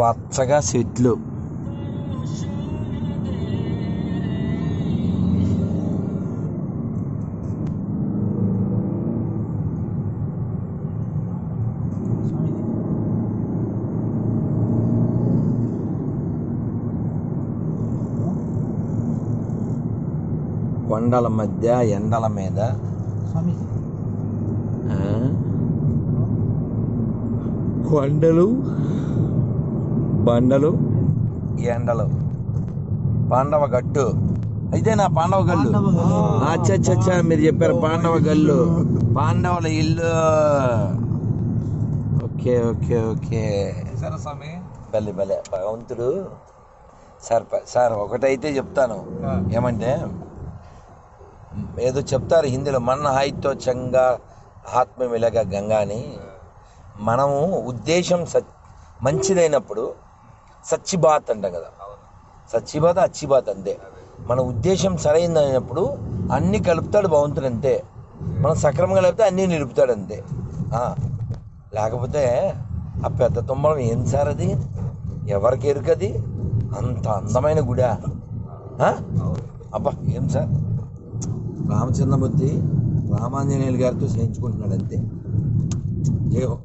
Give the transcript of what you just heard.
పచ్చగా చెట్లు కొండల మధ్య ఎండల మీద. కొండలు. బండలు? ఎండలు. పాండవ గట్టు. అయితే నా పాండవ గల్లు. అచ్చచ్చచ్చా మీరు చెప్పారు పాండవ గల్లు. పాండవుల ఇల్లు. Okay okay okay. సరే స్వామి. భలే భలే. భగవంతుడు. సార్ సార్ ఒకటైతే చెప్తాను. ఏమంటే ఏదో చెప్తారు హిందీలో మన హాయితో చంగా ఆత్మ మిలగ గంగా అని మనము ఉద్దేశం సచ్ మంచిదైనప్పుడు సచ్చిబాత్ అంట కదా. సచ్చిబాత్ అచ్చిబాత్ అంతే. మన ఉద్దేశం సరైనదైనప్పుడు అన్ని కలుపుతాడు భగవంతుడు అంతే. మనం సక్రమంగా లేకపోతే అన్నీ నిలుపుతాడు అంతే. లేకపోతే ఆ పెద్ద తుమ్మలం ఏం సార్ అది? ఎవరికి ఎరుకది? అంత అందమైన గుడా. అబ్బా ఏం సార్? రామచంద్రమూర్తి రామాంజనేయులు గారితో చేయించుకుంటున్నాడు అంతే. ఏవో.